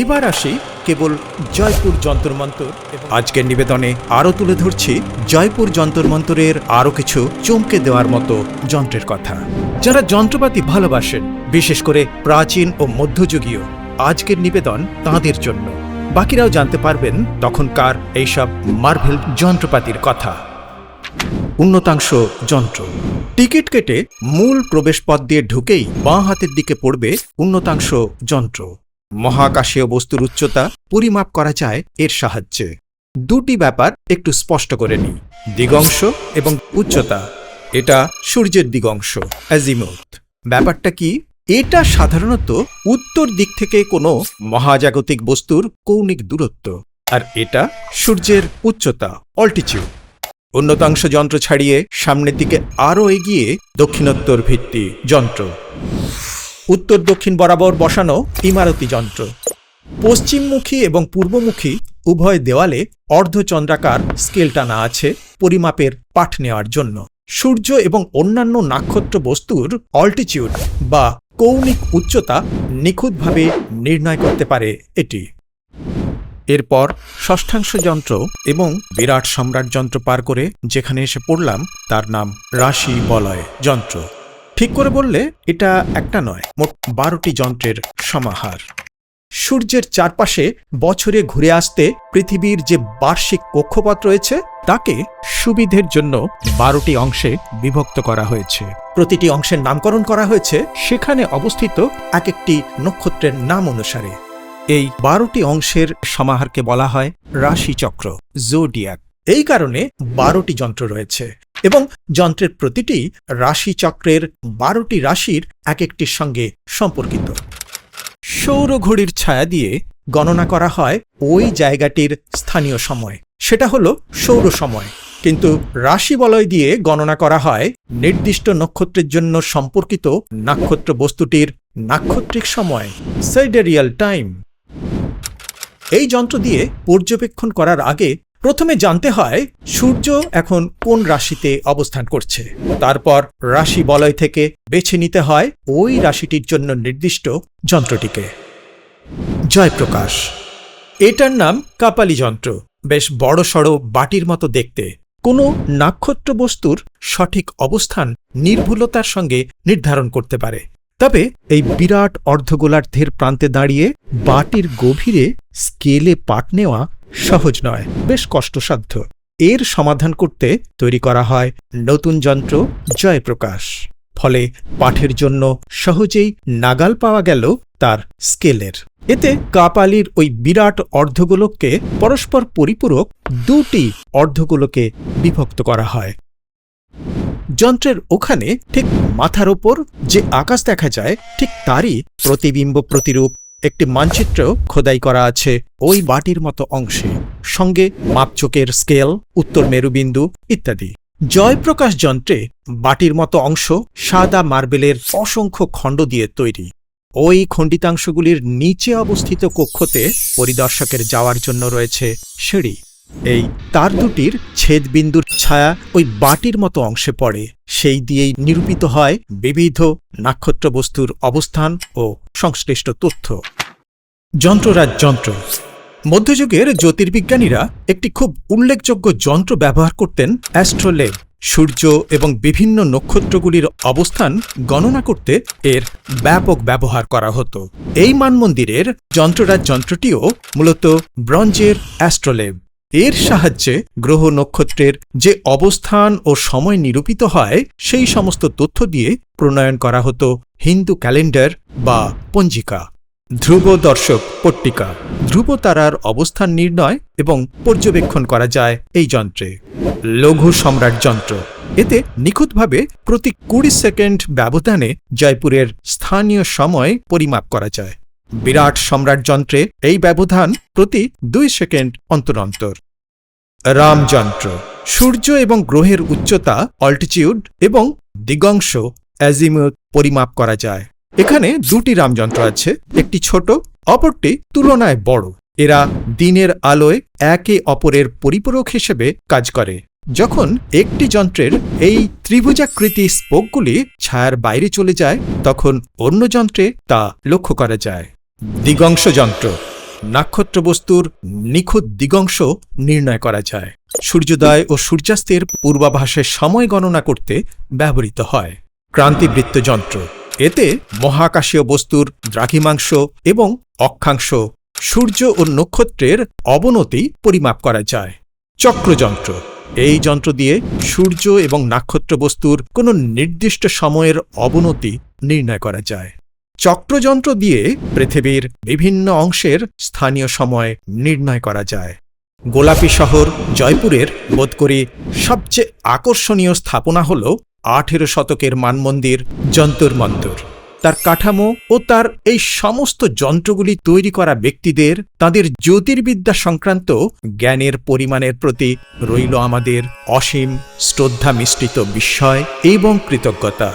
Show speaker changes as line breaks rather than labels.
এবার আসি কেবল জয়পুর যন্তর মন্তর আজকের নিবেদনে আরও তুলে ধরছি জয়পুর যন্তর মন্তরের আরও কিছু চমকে দেওয়ার মতো যন্ত্রের কথা। যারা যন্ত্রপাতি ভালোবাসেন, বিশেষ করে প্রাচীন ও মধ্যযুগীয়, আজকের নিবেদন তাঁদের জন্য। বাকিরাও জানতে পারবেন তখনকার এইসব মার্ভেল যন্ত্রপাতির কথা। উন্নতাংশ যন্ত্র। টিকিট কেটে মূল প্রবেশপথ দিয়ে ঢুকেই বাঁ হাতের দিকে পড়বে উন্নতাংশ যন্ত্র। মহাকাশীয় বস্তুর উচ্চতা পরিমাপ করা যায় এর সাহায্যে। দুটি ব্যাপার একটু স্পষ্ট করে নিই। দিগংশ এবং উচ্চতা। এটা সূর্যের দিগংশ অ্যাজিমুথ। ব্যাপারটা কি? এটা সাধারণত উত্তর দিক থেকে কোনো মহাজাগতিক বস্তুর কৌণিক দূরত্ব, আর এটা সূর্যের উচ্চতা অল্টিচিউড উন্নতাংশ যন্ত্র ছাড়িয়ে সামনের দিকে আরও এগিয়ে দক্ষিণোত্তর ভিত্তি যন্ত্র। উত্তর দক্ষিণ বরাবর বসানো ইমারতি যন্ত্র। পশ্চিমমুখী এবং পূর্বমুখী উভয় দেওয়ালে অর্ধচন্দ্রাকার স্কেল টানা আছে পরিমাপের পাঠ নেওয়ার জন্য। সূর্য এবং অন্যান্য নাক্ষত্র বস্তুর অল্টিচিউড বা কৌণিক উচ্চতা নিখুঁতভাবে নির্ণয় করতে পারে এটি। এরপর ষষ্ঠাংশ যন্ত্র এবং বিরাট সম্রাট যন্ত্র পার করে যেখানে এসে পড়লাম তার নাম রাশি বলয় যন্ত্র। ঠিক করে বললে, এটা একটা নয়, মোট বারোটি যন্ত্রের সমাহার। সূর্যের চারপাশে বছরে ঘুরে আসতে পৃথিবীর যে বার্ষিক কক্ষপথ রয়েছে, তাকে সুবিধের জন্য বারোটি অংশে বিভক্ত করা হয়েছে। প্রতিটি অংশের নামকরণ করা হয়েছে, সেখানে অবস্থিত এক একটি নক্ষত্রের নাম অনুসারে। এই বারোটি অংশের সমাহারকে বলা হয় রাশিচক্র, জোডিয়াক। এই কারণে বারোটি যন্ত্র রয়েছে এবং যন্ত্রের প্রতিটি রাশিচক্রের বারোটি রাশির এক একটির সঙ্গে সম্পর্কিত। সৌর ঘড়ির ছায়া দিয়ে গণনা করা হয় ওই জায়গাটির স্থানীয় সময়। সেটা হলো সৌর সময়। কিন্তু রাশি বলয় দিয়ে গণনা করা হয় নির্দিষ্ট নক্ষত্রের জন্য সম্পর্কিত নাক্ষত্র বস্তুটির নাক্ষত্রিক সময় সাইডেরিয়াল টাইম এই যন্ত্র দিয়ে পর্যবেক্ষণ করার আগে প্রথমে জানতে হয়, সূর্য এখন কোন রাশিতে অবস্থান করছে। তারপর রাশি বলয় থেকে বেছে নিতে হয় ওই রাশিটির জন্য নির্দিষ্ট যন্ত্রটিকে। জয়প্রকাশ। এটার নাম কাপালি যন্ত্র। বেশ বড় সড় বাটির মতো দেখতে। কোনো নাক্ষত্র বস্তুর সঠিক অবস্থান নির্ভুলতার সঙ্গে নির্ধারণ করতে পারে। তবে এই বিরাট অর্ধগোলার্ধের প্রান্তে দাঁড়িয়ে বাটির গভীরে স্কেলে পাট নেওয়া সহজ নয়, বেশ কষ্টসাধ্য। এর সমাধান করতে তৈরি করা হয় নতুন যন্ত্র জয়প্রকাশ। ফলে পাঠের জন্য সহজেই নাগাল পাওয়া গেল তার স্কেলের। এতে কাপালির ওই বিরাট অর্ধগোলককে পরস্পর পরিপূরক দুটি অর্ধগোলকে বিভক্ত করা হয়। যন্ত্রের ওখানে ঠিক মাথার ওপর যে আকাশ দেখা যায়, ঠিক তারই প্রতিবিম্ব প্রতিরূপ একটি মানচিত্র খোদাই করা আছে ওই বাটির মতো অংশে। সঙ্গে মাপচোকের স্কেল, উত্তর মেরুবিন্দু ইত্যাদি। জয়প্রকাশ যন্ত্রে বাটির মতো অংশ সাদা মার্বেলের অসংখ্য খণ্ড দিয়ে তৈরি। ওই খণ্ডিতাংশগুলির নিচে অবস্থিত কক্ষতে পরিদর্শকের যাওয়ার জন্য রয়েছে সিঁড়ি। এই তার দুটির ছেদবিন্দুর ছায়া ওই বাটির মতো অংশে পড়ে। সেই দিয়েই নিরূপিত হয় বিবিধ নাক্ষত্র বস্তুর অবস্থান ও সংশ্লিষ্ট তথ্য। যন্ত্ররাজ যন্ত্র। মধ্যযুগের জ্যোতির্বিজ্ঞানীরা একটি খুব উল্লেখযোগ্য যন্ত্র ব্যবহার করতেন অ্যাস্ট্রোলেব সূর্য এবং বিভিন্ন নক্ষত্রগুলির অবস্থান গণনা করতে এর ব্যাপক ব্যবহার করা হতো। এই মানমন্দিরের যন্ত্ররাজ যন্ত্রটিও মূলত ব্রঞ্জের অ্যাস্ট্রোলেব এর সাহায্যে গ্রহ নক্ষত্রের যে অবস্থান ও সময় নিরূপিত হয়, সেই সমস্ত তথ্য দিয়ে প্রণয়ন করা হতো হিন্দু ক্যালেন্ডার বা পঞ্জিকা। ধ্রুব দর্শক পট্টিকা। ধ্রুব তারার অবস্থান নির্ণয় এবং পর্যবেক্ষণ করা যায় এই যন্ত্রে। লঘু সম্রাট যন্ত্র। এতে নিখুঁতভাবে প্রতি কুড়ি সেকেন্ড ব্যবধানে জয়পুরের স্থানীয় সময় পরিমাপ করা যায়। বিরাট সম্রাট যন্ত্রে এই ব্যবধান প্রতি দুই সেকেন্ড অন্তর অন্তর রামযন্ত্র, সূর্য এবং গ্রহের উচ্চতা অল্টিচিউড এবং দিগংশ অ্যাজিমুথ পরিমাপ করা যায়। এখানে দুটি রামযন্ত্র আছে, একটি ছোট, অপরটি তুলনায় বড়। এরা দিনের আলোয় একে অপরের পরিপূরক হিসেবে কাজ করে। যখন একটি যন্ত্রের এই ত্রিভুজাকৃতি স্পোকগুলি ছায়ার বাইরে চলে যায়, তখন অন্য যন্ত্রে তা লক্ষ্য করা যায়। দিগংশ যন্ত্র। নক্ষত্র বস্তুর নিখুঁত দিগংশ নির্ণয় করা যায়। সূর্যোদয় ও সূর্যাস্তের পূর্বাভাসের সময় গণনা করতে ব্যবহৃত হয়। ক্রান্তিবৃত্ত যন্ত্র। এতে মহাকাশীয় বস্তুর দ্রাঘিমাংশ এবং অক্ষাংশ, সূর্য ও নক্ষত্রের অবনতি পরিমাপ করা যায়। চক্রযন্ত্র এই যন্ত্র দিয়ে সূর্য এবং নক্ষত্র বস্তুর কোনো নির্দিষ্ট সময়ের অবনতি নির্ণয় করা যায়। চক্রযন্ত্র দিয়ে পৃথিবীর বিভিন্ন অংশের স্থানীয় সময় নির্ণয় করা যায়। গোলাপী শহর জয়পুরের বোধ করি সবচেয়ে আকর্ষণীয় স্থাপনা হল আঠেরো শতকের মানমন্দির যন্তর মন্তর তার কাঠামো ও তার এই সমস্ত যন্ত্রগুলি তৈরি করা ব্যক্তিদের তাদের জ্যোতির্বিদ্যা সংক্রান্ত জ্ঞানের পরিমাণের প্রতি রইল আমাদের অসীম শ্রদ্ধা মিশ্রিত বিস্ময় এবং কৃতজ্ঞতা।